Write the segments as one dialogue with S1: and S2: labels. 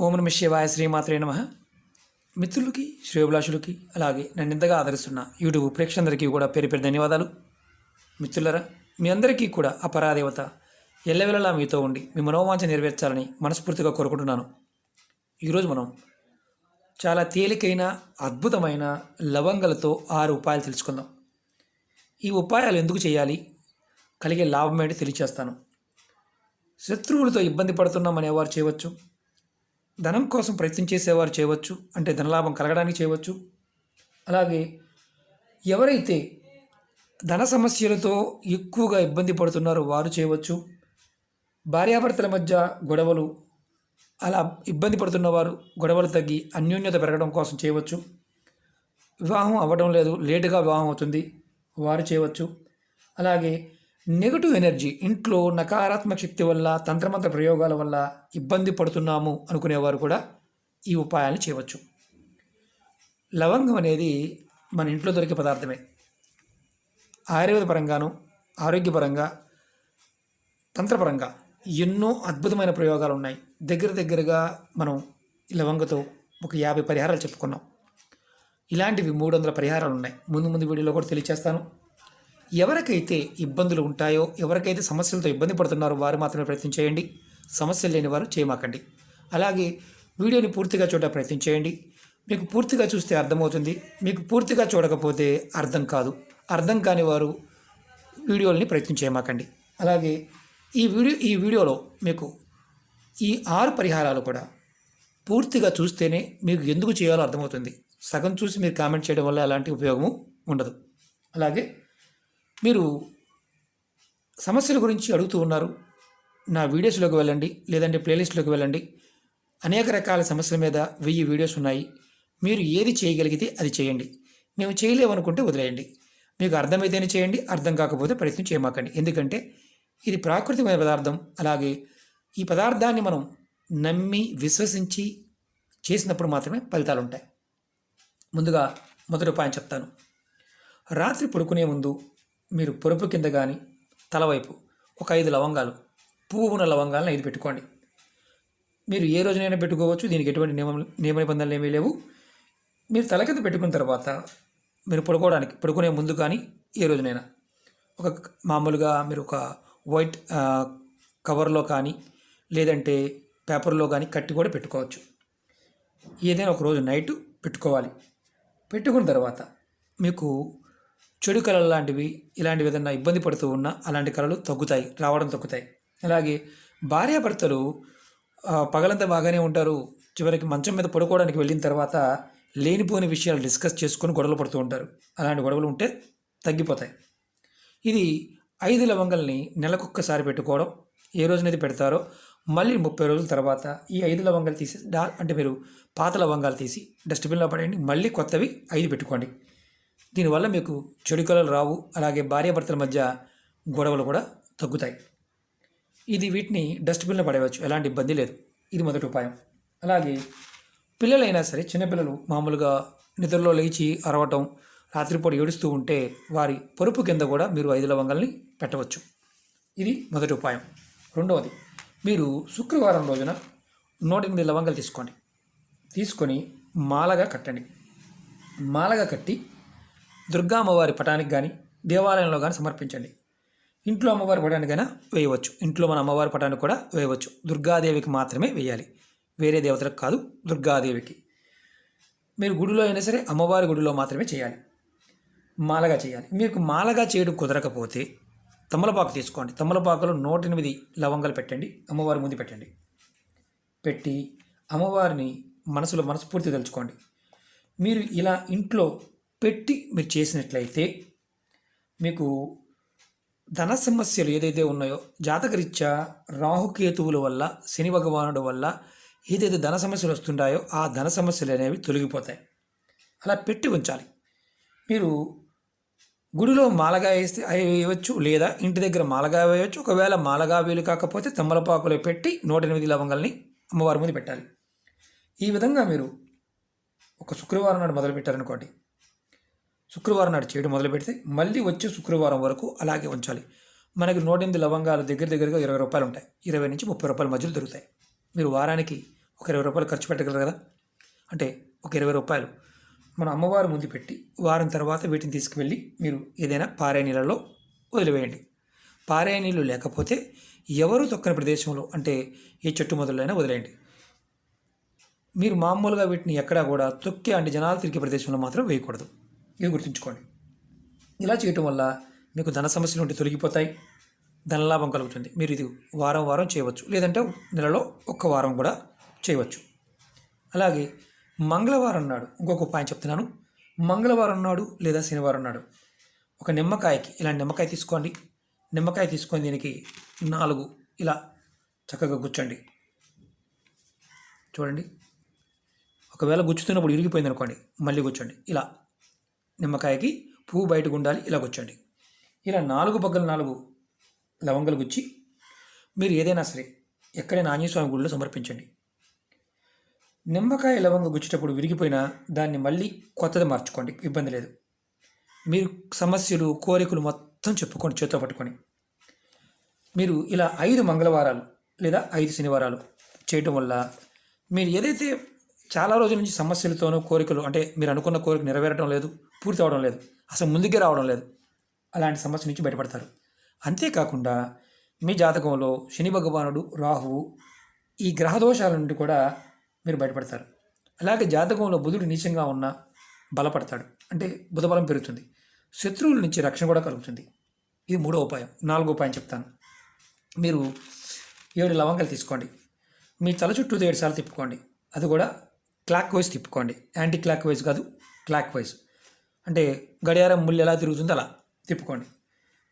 S1: ఓం నమ శివాయ శ్రీమాత్రే నమ. మిత్రులకి శ్రేభిలాషులకి అలాగే నన్ను ఇంతగా ఆదరిస్తున్న యూట్యూబ్ ప్రేక్షకులందరికీ కూడా పేరు పేరు ధన్యవాదాలు. మిత్రులరా మీ అందరికీ కూడా అపరాదేవత పరాదేవత ఎల్లవెల్లలా మీతో ఉండి మీ మనోవాంఛ నెరవేర్చాలని మనస్ఫూర్తిగా కోరుకుంటున్నాను. ఈరోజు మనం చాలా తేలికైన అద్భుతమైన లవంగలతో ఆరు ఉపాయాలు తెలుసుకుందాం. ఈ ఉపాయాలు ఎందుకు చేయాలి? కలిగే లాభం ఏంటి తెలియచేస్తాను. శత్రువులతో ఇబ్బంది పడుతున్నాం అనేవారు చేయవచ్చు. ధనం కోసం ప్రయత్నం చేసేవారు చేయవచ్చు అంటే ధనలాభం కలగడానికి చేయవచ్చు. అలాగే ఎవరైతే ధన సమస్యలతో ఎక్కువగా ఇబ్బంది పడుతున్నారో వారు చేయవచ్చు. భార్యాభర్తల మధ్య గొడవలు అలా ఇబ్బంది పడుతున్నవారు గొడవలు తగ్గి అన్యోన్యత పెరగడం కోసం చేయవచ్చు. వివాహం అవ్వడం లేదు లేటుగా వివాహం అవుతుంది వారు చేయవచ్చు. అలాగే నెగటివ్ ఎనర్జీ ఇంట్లో నకారాత్మక శక్తి వల్ల తంత్రమంత్ర ప్రయోగాల వల్ల ఇబ్బంది పడుతున్నాము అనుకునేవారు కూడా ఈ ఉపాయాన్ని చేయవచ్చు. లవంగం అనేది మన ఇంట్లో దొరికే పదార్థమే. ఆయుర్వేద పరంగాను ఆరోగ్యపరంగా తంత్రపరంగా ఎన్నో అద్భుతమైన ప్రయోగాలు ఉన్నాయి. దగ్గర దగ్గరగా మనం లవంగతో ఒక యాభై పరిహారాలు చెప్పుకున్నాం. ఇలాంటివి మూడు వందల పరిహారాలు ఉన్నాయి. ముందు ముందు వీడియోలో కూడా తెలియచేస్తాను. ఎవరికైతే ఇబ్బందులు ఉంటాయో ఎవరికైతే సమస్యలతో ఇబ్బంది పడుతున్నారో వారు మాత్రమే ప్రయత్నం చేయండి. సమస్యలు లేని వారు చేయమాకండి. అలాగే వీడియోని పూర్తిగా చూడ ప్రయత్నం చేయండి. మీకు పూర్తిగా చూస్తే అర్థమవుతుంది. మీకు పూర్తిగా చూడకపోతే అర్థం కాదు. అర్థం కాని వారు వీడియోలని ప్రయత్నం చేయమాకండి. అలాగే ఈ వీడియో ఈ వీడియోలో మీకు ఈ ఆరు పరిహారాలు కూడా పూర్తిగా చూస్తేనే మీకు ఎందుకు చేయాలో అర్థమవుతుంది. సగం చూసి మీరు కామెంట్ చేయడం వల్ల ఎలాంటి ఉపయోగము ఉండదు. అలాగే మీరు సమస్యల గురించి అడుగుతూ ఉన్నారు నా వీడియోస్లోకి వెళ్ళండి లేదంటే ప్లేలిస్ట్లోకి వెళ్ళండి. అనేక రకాల సమస్యల మీద వెయ్యి వీడియోస్ ఉన్నాయి. మీరు ఏది చేయగలిగితే అది చేయండి. మేము చేయలేమనుకుంటే వదిలేయండి. మీకు అర్థమైతేనే చేయండి అర్థం కాకపోతే ప్రయత్నం చేయమాకండి. ఎందుకంటే ఇది ప్రాకృతికమైన పదార్థం. అలాగే ఈ పదార్థాన్ని మనం నమ్మి విశ్వసించి చేసినప్పుడు మాత్రమే ఫలితాలు ఉంటాయి. ముందుగా మొదటి ఉపాయం చెప్తాను. రాత్రి పడుకునే ముందు మీరు పొరుపు కింద కానీ తలవైపు ఒక ఐదు లవంగాలు పువ్వు ఉన్న లవంగాలను ఐదు పెట్టుకోండి. మీరు ఏ రోజునైనా పెట్టుకోవచ్చు దీనికి ఎటువంటి నియమ నియమ నిబంధనలు ఏమీ లేవు. మీరు తల కింద పెట్టుకున్న తర్వాత మీరు పడుకోవడానికి పడుకునే ముందు కానీ ఏ రోజునైనా. ఒక మామూలుగా మీరు ఒక వైట్ కవర్లో కానీ లేదంటే పేపర్లో కానీ కట్టి కూడా పెట్టుకోవచ్చు. ఏదైనా ఒక రోజు నైట్ పెట్టుకోవాలి. పెట్టుకున్న తర్వాత మీకు చెడు కళలు లాంటివి ఇలాంటివి ఏదైనా ఇబ్బంది పడుతూ ఉన్నా అలాంటి కళలు తగ్గుతాయి రావడం తగ్గుతాయి. అలాగే భార్యాభర్తలు పగలంతా బాగానే ఉంటారు. చివరికి మంచం మీద పడుకోవడానికి వెళ్ళిన తర్వాత లేనిపోని విషయాలు డిస్కస్ చేసుకొని గొడవలు పడుతూ ఉంటారు. అలాంటి గొడవలు ఉంటే తగ్గిపోతాయి. ఇది ఐదు లవంగల్ని నెలకొక్కసారి పెట్టుకోవడం ఏ రోజునైతే పెడతారో మళ్ళీ ముప్పై రోజుల తర్వాత ఈ ఐదు లవంగాలు తీసి డా అంటే మీరు పాత లవంగాలు తీసి డస్ట్బిన్లో పడేయండి మళ్ళీ కొత్తవి ఐదు పెట్టుకోండి. దీనివల్ల మీకు చెడు కళలు రావు అలాగే భార్యాభర్తల మధ్య గొడవలు కూడా తగ్గుతాయి. ఇది వీటిని డస్ట్బిన్లో పడేయవచ్చు ఎలాంటి ఇబ్బంది లేదు. ఇది మొదటి ఉపాయం. అలాగే పిల్లలైనా సరే చిన్నపిల్లలు మామూలుగా నిద్రలో లేచి అరవటం రాత్రిపూట ఏడుస్తూ ఉంటే వారి పరుపు కింద కూడా మీరు ఐదు లవంగల్ని పెట్టవచ్చు. ఇది మొదటి ఉపాయం. రెండవది మీరు శుక్రవారం రోజున నూట ఎనిమిది లవంగాలు తీసుకోండి. తీసుకొని మాలగా కట్టండి. మాలగా కట్టి దుర్గా అమ్మవారి పటానికి కానీ దేవాలయంలో కానీ సమర్పించండి. ఇంట్లో అమ్మవారి పటానికైనా వేయవచ్చు. ఇంట్లో మన అమ్మవారి పటానికి కూడా వేయవచ్చు. దుర్గాదేవికి మాత్రమే వేయాలి. వేరే దేవతలకు కాదు దుర్గాదేవికి. మీరు గుడిలో అయినా సరే అమ్మవారి గుడిలో మాత్రమే చేయాలి. మాలగా చేయాలి. మీకు మాలగా చేయడం కుదరకపోతే తమలపాకు తీసుకోండి. తమలపాకులో నూట ఎనిమిది లవంగాలు పెట్టండి. అమ్మవారి ముందు పెట్టండి. పెట్టి అమ్మవారిని మనసులో మనస్ఫూర్తి తలుచుకోండి. మీరు ఇలా ఇంట్లో పెట్టి మీరు చేసినట్లయితే మీకు ధన సమస్యలు ఏదైతే ఉన్నాయో జాతకరీత్యా రాహుకేతువుల వల్ల శని భగవానుడు వల్ల ఏదైతే ధన సమస్యలు వస్తుంటాయో ఆ ధన సమస్యలు అనేవి తొలగిపోతాయి. అలా పెట్టి ఉంచాలి. మీరు గుడిలో మాలగా వేస్తే అవి వేయవచ్చు లేదా ఇంటి దగ్గర మాలగా వేయవచ్చు ఒకవేళ మాలగా వీలు కాకపోతే తమ్మలపాకులో పెట్టి నూట ఎనిమిది లవంగల్ని అమ్మవారి ముందు పెట్టాలి. ఈ విధంగా మీరు ఒక శుక్రవారం నాడు మొదలు పెట్టారనుకోండి శుక్రవారం నాడు చేయడం మొదలు పెడితే మళ్ళీ వచ్చే శుక్రవారం వరకు అలాగే ఉంచాలి. మనకి నూట ఎనిమిది లవంగాలు దగ్గర దగ్గరగా ఇరవై రూపాయలు ఉంటాయి. ఇరవై నుంచి ముప్పై రూపాయల మధ్యలో దొరుకుతాయి. మీరు వారానికి ఒక ఇరవై రూపాయలు ఖర్చు పెట్టగలరు కదా? అంటే ఒక ఇరవై రూపాయలు మన అమ్మవారు ముందు పెట్టి వారం తర్వాత వీటిని తీసుకువెళ్ళి మీరు ఏదైనా పారే నీళ్ళలో వదిలివేయండి. పారే నీళ్ళు లేకపోతే ఎవరు తొక్కని ప్రదేశంలో అంటే ఏ చెట్టు మొదలైనా వదిలేయండి. మీరు మామూలుగా వీటిని ఎక్కడా కూడా తొక్కి అంటే జనాలు తిరిగే ప్రదేశంలో మాత్రం వేయకూడదు. ఇది గుర్తుంచుకోండి. ఇలా చేయటం వల్ల మీకు ధన సమస్యలు ఉంటే తొలగిపోతాయి ధనలాభం కలుగుతుంది. మీరు ఇది వారం వారం చేయవచ్చు. లేదంటే నెలలో ఒక్క వారం కూడా చేయవచ్చు. అలాగే మంగళవారం నాడు ఇంకొక ఉపాయం చెప్తున్నాను. మంగళవారం నాడు లేదా శనివారం నాడు ఒక నిమ్మకాయకి ఇలా నిమ్మకాయ తీసుకోండి. నిమ్మకాయ తీసుకొని దీనికి నాలుగు ఇలా చక్కగా గుచ్చండి. చూడండి. ఒకవేళ గుచ్చుతున్నప్పుడు ఇరిగిపోయింది అనుకోండి మళ్ళీ కూర్చోండి ఇలా నిమ్మకాయకి పువ్వు బయటకు ఉండాలి ఇలా కూర్చోండి ఇలా నాలుగు పగ్గలు నాలుగు లవంగలు గుచ్చి మీరు ఏదైనా సరే ఎక్కడైనా ఆంజనేయస్వామి గుడిలో సమర్పించండి. నిమ్మకాయ లవంగ గుచ్చేటప్పుడు విరిగిపోయినా దాన్ని మళ్ళీ కొత్తది మార్చుకోండి ఇబ్బంది లేదు. మీరు సమస్యలు కోరికలు మొత్తం చెప్పుకోండి చేతో పట్టుకొని. మీరు ఇలా ఐదు మంగళవారాలు లేదా ఐదు శనివారాలు చేయటం వల్ల మీరు ఏదైతే చాలా రోజుల నుంచి సమస్యలతోనూ కోరికలు అంటే మీరు అనుకున్న కోరిక నెరవేరడం లేదు పూర్తి అవడం లేదు అసలు ముందుకే రావడం లేదు అలాంటి సమస్య నుంచి బయటపడతారు. అంతేకాకుండా మీ జాతకంలో శని భగవానుడు రాహువు ఈ గ్రహదోషాల నుండి కూడా మీరు బయటపడతారు. అలాగే జాతకంలో బుధుడు నీచంగా ఉన్న బలపడతాడు అంటే బుధబలం పెరుగుతుంది. శత్రువుల నుంచి రక్షణ కూడా కలుగుతుంది. ఇది మూడో ఉపాయం నాలుగో ఉపాయం చెప్తాను. మీరు ఏడు లవంగాలు తీసుకోండి. మీ తల చుట్టూ ఏడు సార్లు తిప్పుకోండి. అది కూడా క్లాక్ వైజ్ తిప్పుకోండి. యాంటీ క్లాక్ వైజ్ కాదు క్లాక్ వైజ్ అంటే గడియారం ముళ్ళు ఎలా తిరుగుతుందో అలా తిప్పుకోండి.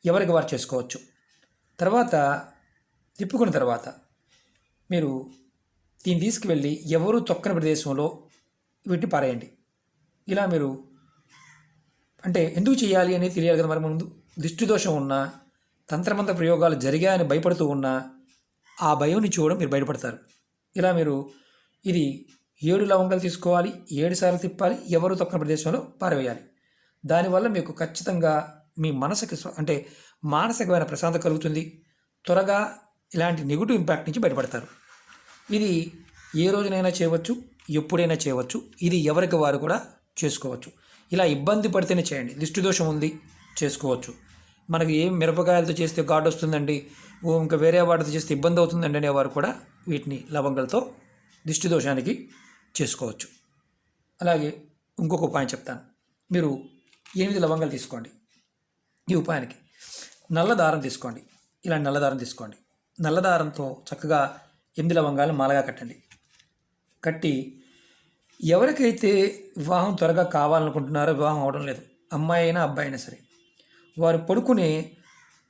S1: ఎవరికి వారు చేసుకోవచ్చు? తర్వాత తిప్పుకున్న తర్వాత మీరు దీన్ని తీసుకువెళ్ళి ఎవరు తొక్కని ప్రదేశంలో వీటిని పారేయండి. ఇలా మీరు అంటే ఎందుకు చేయాలి అనేది తెలియాలి కదా మరి ముందు. దృష్టి దోషం ఉన్నా తంత్రమంత్ర ప్రయోగాలు జరిగాయని భయపడుతూ ఉన్నా ఆ భయం నుంచి కూడా మీరు బయటపడతారు. ఇలా మీరు ఇది ఏడు లవంగాలు తీసుకోవాలి ఏడు సార్లు తిప్పాలి ఎవరు తొక్కని ప్రదేశంలో పారవేయాలి. దానివల్ల మీకు ఖచ్చితంగా మీ మనసుకి అంటే మానసికమైన ప్రశాంతత కలుగుతుంది. త్వరగా ఇలాంటి నెగిటివ్ ఇంపాక్ట్ నుంచి బయటపడతారు. ఇది ఏ రోజునైనా చేయవచ్చు ఎప్పుడైనా చేయవచ్చు ఇది ఎవరికి వారు కూడా చేసుకోవచ్చు. ఇలా ఇబ్బంది పడితేనే చేయండి దిష్టి దోషం ఉంది చేసుకోవచ్చు. మనకి ఏం మిరపకాయలతో చేస్తే ఘాట్ వస్తుందండి ఓ ఇంకా వేరే వాటితో చేస్తే ఇబ్బంది అవుతుందండి అనేవారు కూడా వీటిని లవంగలతో దిష్టి దోషానికి చేసుకోవచ్చు. అలాగే ఇంకొక ఉపాయం చెప్తాను. మీరు ఎనిమిది లవంగాలు తీసుకోండి. ఈ ఉపాయానికి నల్ల దారం తీసుకోండి. ఇలా నల్ల దారం తీసుకోండి. నల్ల దారంతో చక్కగా ఎనిమిది లవంగాలు మాలగా కట్టండి. కట్టి ఎవరికైతే వివాహం త్వరగా కావాలనుకుంటున్నారో వివాహం అవడం లేదు. అమ్మాయి అయినా అబ్బాయి అయినా సరే. వారు పడుకునే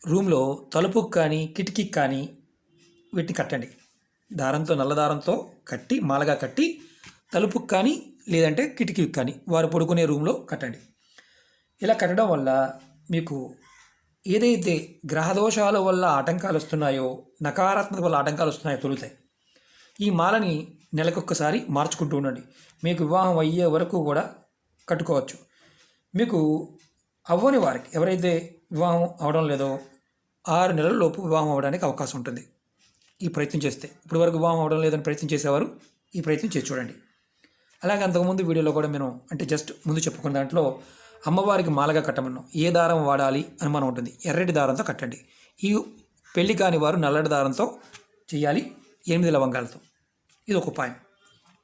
S1: రూమ్లో తలుపుకి కానీ కిటికీకి కానీ వీటిని కట్టండి. దారంతో నల్ల దారంతో కట్టి మాలగా కట్టి తలుపుకి కానీ లేదంటే కిటికీకి కానీ వారు పడుకునే రూమ్లో కట్టండి. ఇలా కట్టడం వల్ల మీకు ఏదైతే గ్రహదోషాల వల్ల ఆటంకాలు వస్తున్నాయో నకారాత్మక వల్ల ఆటంకాలు వస్తున్నాయో తొలుతాయి. ఈ మాలని నెలకొక్కసారి మార్చుకుంటూ ఉండండి. మీకు వివాహం అయ్యే వరకు కూడా కట్టుకోవచ్చు. మీకు అవ్వని వారికి ఎవరైతే వివాహం అవడం లేదో ఆరు నెలల లోపు వివాహం అవ్వడానికి అవకాశం ఉంటుంది. ఈ ప్రయత్నం చేస్తే ఇప్పుడు వరకు వివాహం అవడం లేదని ప్రయత్నం చేసేవారు ఈ ప్రయత్నం చేసి చూడండి. అలాగే అంతకుముందు వీడియోలో కూడా మేము అంటే జస్ట్ ముందు చెప్పుకున్న దాంట్లో అమ్మవారికి మాలగా కట్టమన్నాం. ఏ దారం వాడాలి అనుమానం ఉంటుంది. ఎర్రటి దారంతో కట్టండి. ఈ పెళ్ళి కాని వారు నల్లటి దారంతో చేయాలి. ఎనిమిది లవంగాలతో. ఇది ఒక ఉపాయం.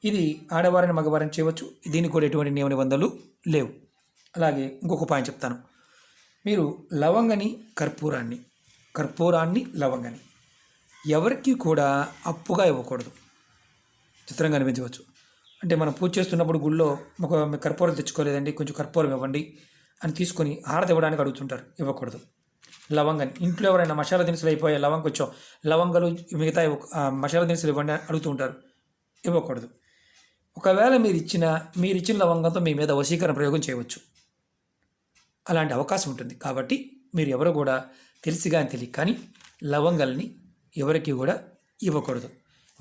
S1: ఇది ఆడవారిని మగవారిని చేయవచ్చు. దీనికి కూడా ఎటువంటి నియమ నిబంధనలు లేవు. అలాగే ఇంకొక ఉపాయం చెప్తాను. మీరు లవంగని కర్పూరాన్ని కర్పూరాన్ని లవంగని ఎవరికి కూడా అప్పుగా ఇవ్వకూడదు. చిత్రంగా అనిపించవచ్చు. అంటే మనం పూజ చేస్తున్నప్పుడు గుళ్ళో ఒక కర్పూరం తెచ్చుకోలేదండి కొంచెం కర్పూరం ఇవ్వండి అని తీసుకొని హారతి ఇవ్వడానికి అడుగుతుంటారు ఇవ్వకూడదు. లవంగని ఇంట్లో ఎవరైనా మసాలా దినుసులు అయిపోయే లవంగ కొంచెం లవంగలు మిగతా మసాలా దినుసులు ఇవ్వండి అని అడుగుతూ ఉంటారు ఇవ్వకూడదు. ఒకవేళ మీరు ఇచ్చిన మీరు ఇచ్చిన లవంగంతో మీ మీద వశీకరణ ప్రయోగం చేయవచ్చు. అలాంటి అవకాశం ఉంటుంది. కాబట్టి మీరు ఎవరు కూడా తెలిసి కానీ తెలియక కానీ లవంగల్ని ఎవరికి కూడా ఇవ్వకూడదు.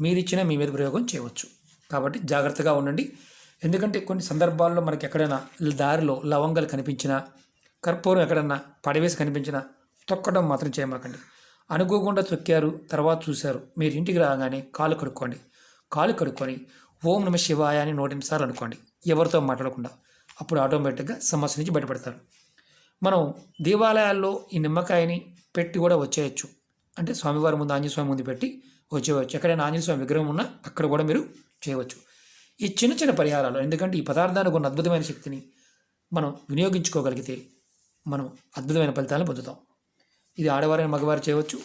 S1: మీరిచ్చిన మీ మీద ప్రయోగం చేయవచ్చు. కాబట్టి జాగ్రత్తగా ఉండండి. ఎందుకంటే కొన్ని సందర్భాల్లో మనకి ఎక్కడైనా దారిలో లవంగాలు కనిపించినా కర్పూరం ఎక్కడన్నా పడవేసి కనిపించినా తొక్కడం మాత్రం చేయమాకండి. అనుకోకుండా తొక్కారు తర్వాత చూశారు. మీరు ఇంటికి రాగానే కాలు కడుక్కోండి. కాలు కడుక్కొని ఓం నమ శివాయ అని నూట ఎనిమిది సార్లు అనుకోండి. ఎవరితో మాట్లాడకుండా అప్పుడు ఆటోమేటిక్గా సమస్య నుంచి బయటపడతారు. మనం దేవాలయాల్లో ఈ నిమ్మకాయని పెట్టి కూడా వచ్చేయచ్చు. అంటే స్వామివారి ముందు ఆంజనేయ స్వామి ముందు పెట్టి వచ్చేయచ్చు. ఎక్కడైనా ఆంజనేయ స్వామి విగ్రహం ఉన్నా అక్కడ కూడా మీరు చేయవచ్చు. ఈ చిన్న చిన్న పరిహారాలు ఎందుకంటే ఈ పదార్థానికి ఉన్న అద్భుతమైన శక్తిని మనం వినియోగించుకోగలిగితే మనం అద్భుతమైన ఫలితాలను పొందుతాం. ఇది ఆడవారైన మగవారు చేయవచ్చు.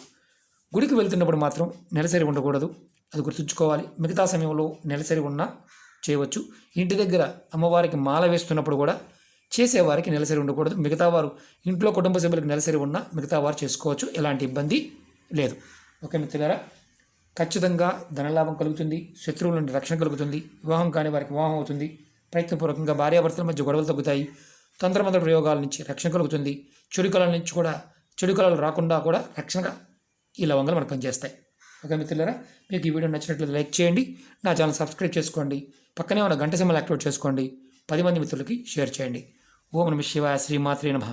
S1: గుడికి వెళ్తున్నప్పుడు మాత్రం నెలసరి ఉండకూడదు. అది గుర్తుంచుకోవాలి. మిగతా సమయంలో నెలసరి ఉన్నా చేయవచ్చు. ఇంటి దగ్గర అమ్మవారికి మాల వేస్తున్నప్పుడు కూడా చేసేవారికి నెలసరి ఉండకూడదు. మిగతా వారు ఇంట్లో కుటుంబ సభ్యులకు నెలసరి ఉన్నా మిగతా వారు చేసుకోవచ్చు. ఎలాంటి ఇబ్బంది లేదు. ఓకే మిత్రులారా ఖచ్చితంగా ధనలాభం కలుగుతుంది శత్రువుల నుండి రక్షణ కలుగుతుంది వివాహం కాని వారికి వివాహం అవుతుంది ప్రయత్నపూర్వకంగా భార్యాభర్తల మధ్య గొడవలు తగ్గుతాయి తంత్రమంత్ర ప్రయోగాల నుంచి రక్షణ కలుగుతుంది చెడు కళల నుంచి కూడా చెడు కళలు రాకుండా కూడా రక్షణగా ఈ లవంగాలు మనకు పనిచేస్తాయి. ఓకే మిత్రులారా మీకు ఈ వీడియో నచ్చినట్లయితే లైక్ చేయండి నా ఛానల్ సబ్స్క్రైబ్ చేసుకోండి పక్కనే ఉన్న గంట సింబల్ యాక్టివేట్ చేసుకోండి పది మంది మిత్రులకి షేర్ చేయండి. ఓం నమ శివాయ శ్రీమాత్రే నమః.